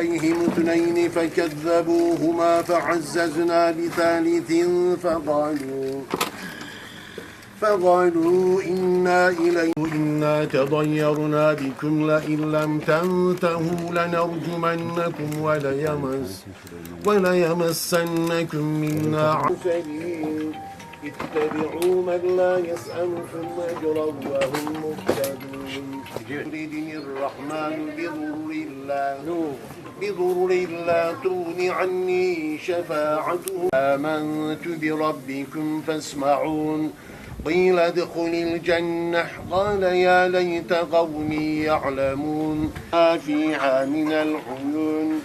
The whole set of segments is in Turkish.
إليهم اثنين فكذبوهما فعززنا بثالث فقالوا فقالوا إنا إليه إنا تضيرنا بكم لئن لم تنتهوا لنرجمنكم وليمس وليمسنكم منا عسلين إتبعوا من لا يسألكم أجرا وهم مهتدون يريدني الرحمن بضر الله بضر لا تغن عني شفاعته. آمنت بربكم فاسمعون. قيل ادخل الجنة. قال يا ليت قومي يعلمون. ما فيها من العيون.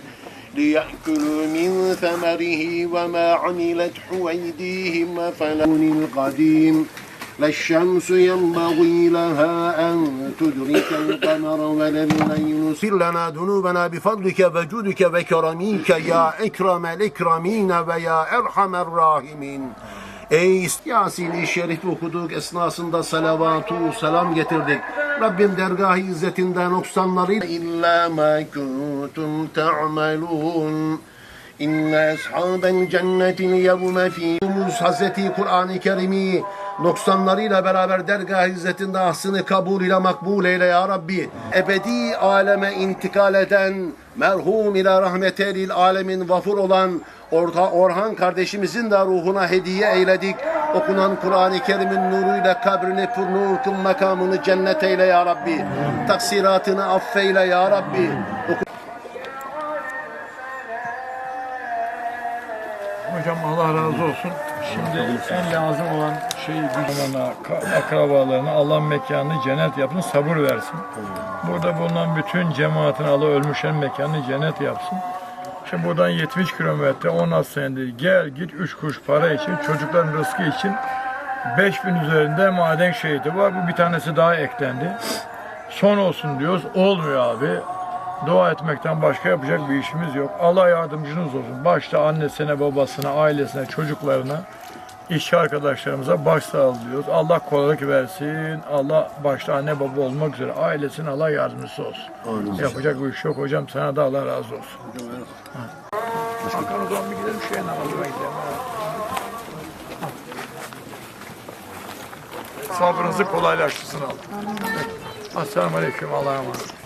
ليأكلوا من ثمره وما عملت أيديهم أفلون القديم. لا الشمس ينبغي لها أن تدرك القمر ولا الليل اغفر لنا ذنوبنا بفضلك وجودك وكرمك يا أكرم الإكرمين ويا أرحم الراحمين Ey Yasin-i Şerif okuduk esnasında salavatu selam getirdik. Rabbim dergah-ı izzetinden noksanları illa ma kuntum ta'malun. İnne ashabel cennetil yevme fîhumuz Hazreti Kur'an-ı Kerim'i noksanlarıyla beraber dergah izzetinde ahsını kabul ile makbul eyle ya Rabbi. Ebedi aleme intikal eden merhum ila rahmetelil alemin vafur olan Orta Orhan kardeşimizin de ruhuna hediye eyledik. Okunan Kur'an-ı Kerim'in nuruyla kabrini pür nur kıl makamını cennet eyle ya Rabbi. Taksiratını affeyle ya Rabbi. Oku- Hocam Allah razı olsun. Şimdi en lazım olan şey gücüne, akrabalarına Allah mekanını cennet yapsın, sabır versin. Burada bulunan bütün cemaatin Allah ölmüşlerin mekanını cennet yapsın. Şimdi buradan 70 kilometre 16 senedir gel git 3 kuruş para için çocukların rızkı için 5000 üzerinde maden şehidi var. Bu bir tanesi daha eklendi. Son olsun diyoruz. Olmuyor abi. Dua etmekten başka yapacak bir işimiz yok. Allah yardımcınız olsun. Başta annesine, babasına, ailesine, çocuklarına, işçi arkadaşlarımıza başsağlığı diliyoruz. Allah kolaylık versin. Allah başta anne baba olmak üzere ailesine Allah yardımcısı olsun. Yapacak bir iş yok hocam. Sana da Allah razı olsun. Hakan o zaman bir gidelim yana namazına gidelim. Sabrınızı kolaylaştırsın Allah. Esselamu Aleyküm. Allah'a emanet.